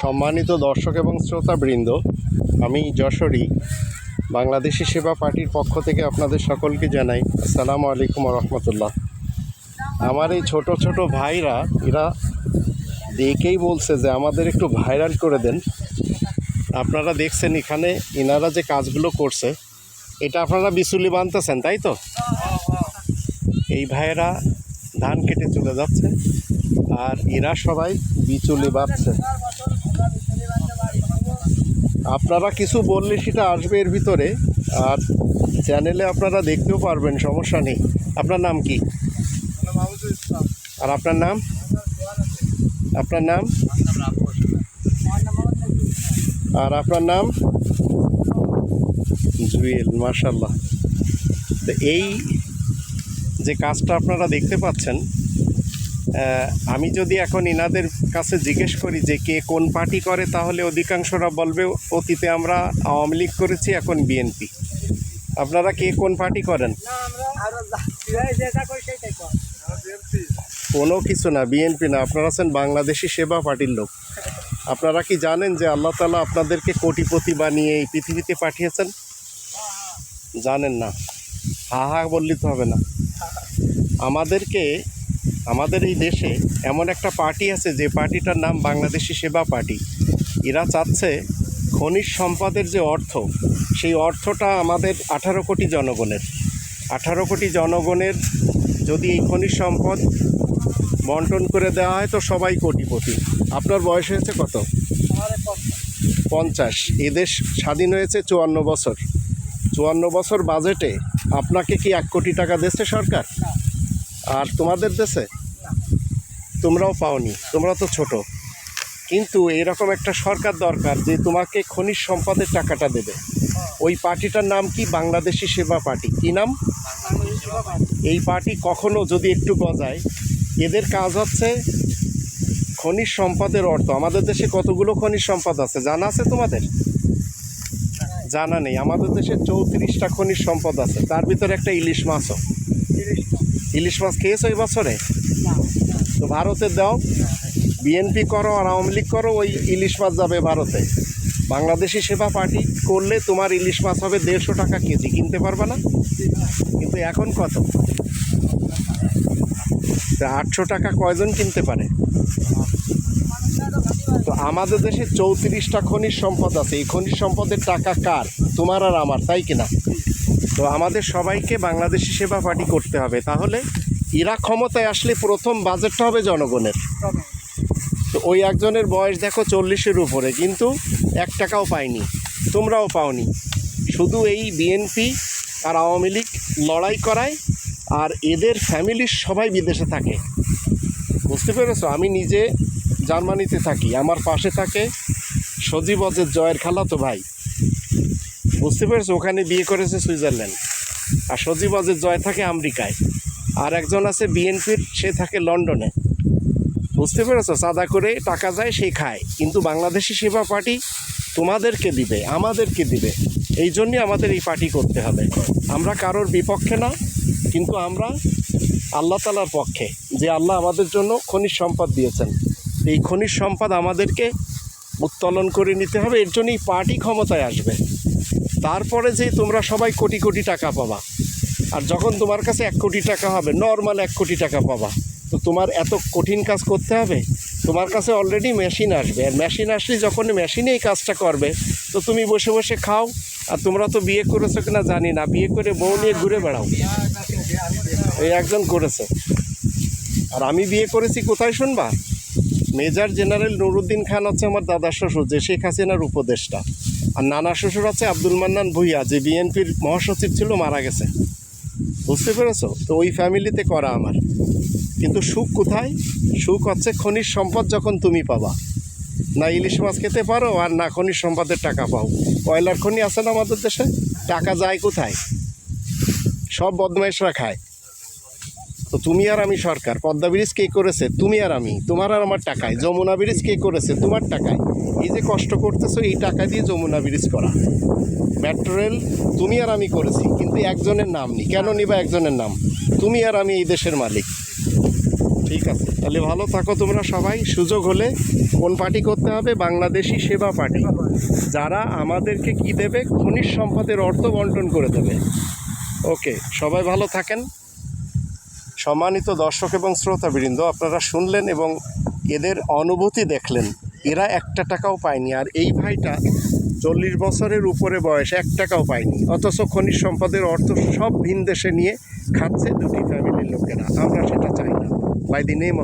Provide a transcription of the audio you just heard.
সম্মানিত দর্শক এবং শ্রোতাবৃন্দ, আমি যশোরী, বাংলাদেশি সেবা পার্টির পক্ষ থেকে আপনাদের সকলকে জানাই আসসালামু আলাইকুম রহমতুল্লাহ। আমার এই ছোট ছোট ভাইরা, এরা দেখেই বলছে যে আমাদের একটু ভাইরাল করে দেন। আপনারা দেখছেন এখানে এনারা যে কাজগুলো করছে, এটা আপনারা বিচুলি বানতেছেন, তাই তো? এই ভাইয়েরা ধান কেটে চলে যাচ্ছে, আর এরা সবাই বিচুলি বাঁধছে। আপনারা কিছু বললে সেটা আসবে এর ভিতরে। আর চ্যানেলে আপনারা দেখতেও পারবেন, সমস্যা নেই। আপনার নাম কি? আর আপনার নাম? আপনার নাম? আর আপনার নাম? জুয়েল মার্শাল্লাহ তো এই যে কাজটা আপনারা দেখতে পাচ্ছেন আমি যদি এখন ইনাদের কাছে জিজ্ঞেস করি যে কে কোন পার্টি করে তাহলে অধিকাংশরা বলবে অতীতে আমরা আওয়ামী লীগ করেছি এখন বিএনপি। আপনারা কে কোন পার্টি করেন? কোনো কিছু না বিএনপি না। আপনারা আছেন বাংলাদেশি সেবা পার্টির লোক। আপনারা কি জানেন যে আল্লাহ তালা আপনাদেরকে কোটিপতি বানিয়ে এই পৃথিবীতে পাঠিয়েছেন? জানেন না। হা হা বললে তো হবে না। আমাদেরকে আমাদের এই দেশে এমন একটা পার্টি আছে যে পার্টিটার নাম বাংলাদেশি সেবা পার্টি। এরা চাচ্ছে খনিজ সম্পদের যে অর্থ, সেই অর্থটা আমাদের আঠারো কোটি জনগণের। আঠারো কোটি জনগণের যদি এই খনিজ সম্পদ বন্টন করে দেওয়া হয় তো সবাই কোটিপতি। আপনার বয়স হয়েছে কত? পঞ্চাশ। এদেশ স্বাধীন হয়েছে চুয়ান্ন বছর। চুয়ান্ন বছর বাজেটে আপনাকে কি এক কোটি টাকা দিচ্ছে সরকার? আর তোমাদের দেশে? তোমরাও পাওনি, তোমরা তো ছোট। কিন্তু এরকম একটা সরকার দরকার যে তোমাকে খনিজ সম্পদের টাকাটা দেবে। ওই পার্টিটার নাম কি? বাংলাদেশি সেবা পার্টি। কি নাম? এই পার্টি কখনো যদি একটু গজায়, এদের কাজ হচ্ছে খনিজ সম্পদের অর্থ। আমাদের দেশে কতগুলো খনিজ সম্পদ আছে? জানা আছে তোমাদের? জানা নেই। আমাদের দেশে চৌত্রিশটা খনিজ সম্পদ আছে। তার ভিতরে একটা ইলিশ মাছও। ইলিশ মাছ খেয়েছো এই বছরে? তো ভারতে দাও। বিএনপি করো আর আওয়ামী লীগ করো, ওই ইলিশ মাছ যাবে ভারতে। বাংলাদেশি সেবা পার্টি করলে তোমার ইলিশ মাছ হবে দেড়শো টাকা কেজি, কিনতে পারবে না? কিন্তু এখন কত? আটশো টাকা কয়জন কিনতে পারে? তো আমাদের দেশে চৌত্রিশটা খনিজ সম্পদ আছে। এই খনিজ সম্পদের টাকা কার? তোমার আর আমার, তাই কিনা? তো আমাদের সবাইকে বাংলাদেশি সেবা পার্টি করতে হবে। তাহলে এরা ক্ষমতায় আসলে প্রথম বাজেটটা হবে জনগণের। তো ওই একজনের বয়স দেখো চল্লিশের উপরে, কিন্তু এক টাকাও পায়নি, তোমরাও পাওনি। শুধু এই বিএনপি আর আওয়ামী লীগ লড়াই করায়, আর এদের ফ্যামিলির সবাই বিদেশে থাকে। বুঝতে পেরেছ? আমি নিজে জার্মানিতে থাকি, আমার পাশে থাকে সজীব অজের জয়ের খালা তো ভাই। বুঝতে পেরেছ? ওখানে বিয়ে করেছে সুইজারল্যান্ড। আর সজীব অজের জয় থাকে আমেরিকায়। আর একজন আছে বিএনপির, সে থাকে লন্ডনে। বুঝতে পেরেছ? সাদা করে টাকা যায়, সে খায়। কিন্তু বাংলাদেশি সেবা পার্টি তোমাদেরকে দিবে, আমাদেরকে দিবে। এই জন্যই আমাদের এই পার্টি করতে হবে। আমরা কারোর বিপক্ষে না, কিন্তু আমরা আল্লাহ তালার পক্ষে। যে আল্লাহ আমাদের জন্য খনিজ সম্পদ দিয়েছেন। এই খনিজ সম্পদ আমাদেরকে উত্তোলন করে নিতে হবে। এর জন্যই পার্টি ক্ষমতায় আসবে। তারপরে যে তোমরা সবাই কোটি কোটি টাকা পাবা। আর যখন তোমার কাছে এক কোটি টাকা হবে নর্মাল এক কোটি টাকা পাবা। তো তোমার এত কঠিন কাজ করতে হবে? তোমার কাছে অলরেডি মেশিন আসবে। আর মেশিন আসলে যখন মেশিনে এই কাজটা করবে, তো তুমি বসে বসে খাও। আর তোমরা তো বিয়ে করেছ কিনা জানি না। বিয়ে করে বউ নিয়ে ঘুরে বেড়াও। এই একজন করেছে। আর আমি বিয়ে করেছি, কোথায় শুনবা? মেজর জেনারেল নুরুদ্দিন খান হচ্ছে আমার দাদা শ্বশুর, যে শেখ হাসিনার উপদেষ্টা। আর নানা শ্বশুর আছে আব্দুল মান্নান ভুইয়া, যে বিএনপির মহাসচিব ছিল, মারা গেছে। বুঝতে পেরেছ? তো ওই ফ্যামিলিতে করা আমার। কিন্তু সুখ কোথায়? সুখ হচ্ছে খনিজ সম্পদ যখন তুমি পাবা। না ইলিশ মাছ খেতে পারো, আর না খনিজ সম্পদের টাকা পাও। কয়লার খনি আছে না আমাদের দেশে? টাকা যায় কোথায়? সব বদমাইশরা খায়। তো তুমি আর আমি সরকার, পদ্মা ব্রিজ কে করেছে? তুমি আর আমি, তোমার আর আমার টাকায়। যমুনা ব্রিজ কে করেছে? তোমার টাকায়। এই যে কষ্ট করতেছো, এই টাকা দিয়ে যমুনা ব্রিজ করা। মেট্রো রেল তুমি আর আমি করেছি, কিন্তু একজনের নাম নি কেন নিবা একজনের নাম? তুমি আর আমি এই দেশের মালিক। ঠিক ঠিক আছে, তাহলে ভালো থাকো তোমরা সবাই। সুযোগ হলে কোন পার্টি করতে হবে? বাংলাদেশি সেবা পার্টি। যারা আমাদেরকে কি দেবে? খনিজ সম্পদের অর্থ বন্টন করে দেবে। ওকে, সবাই ভালো থাকেন। সম্মানিত দর্শক এবং শ্রোতাবৃন্দ, আপনারা শুনলেন এবং এদের অনুভূতি দেখলেন। এরা একটা টাকাও পায়নি আর এই ভাইটা চল্লিশ বছরের উপরে বয়স এক টাকাও পায়নি। অথচ খনিজ সম্পদের অর্থ সব ভিন দেশে নিয়ে খাচ্ছে দুটি ফ্যামিলির লোকেরা। আমরা সেটা চাই না। By the name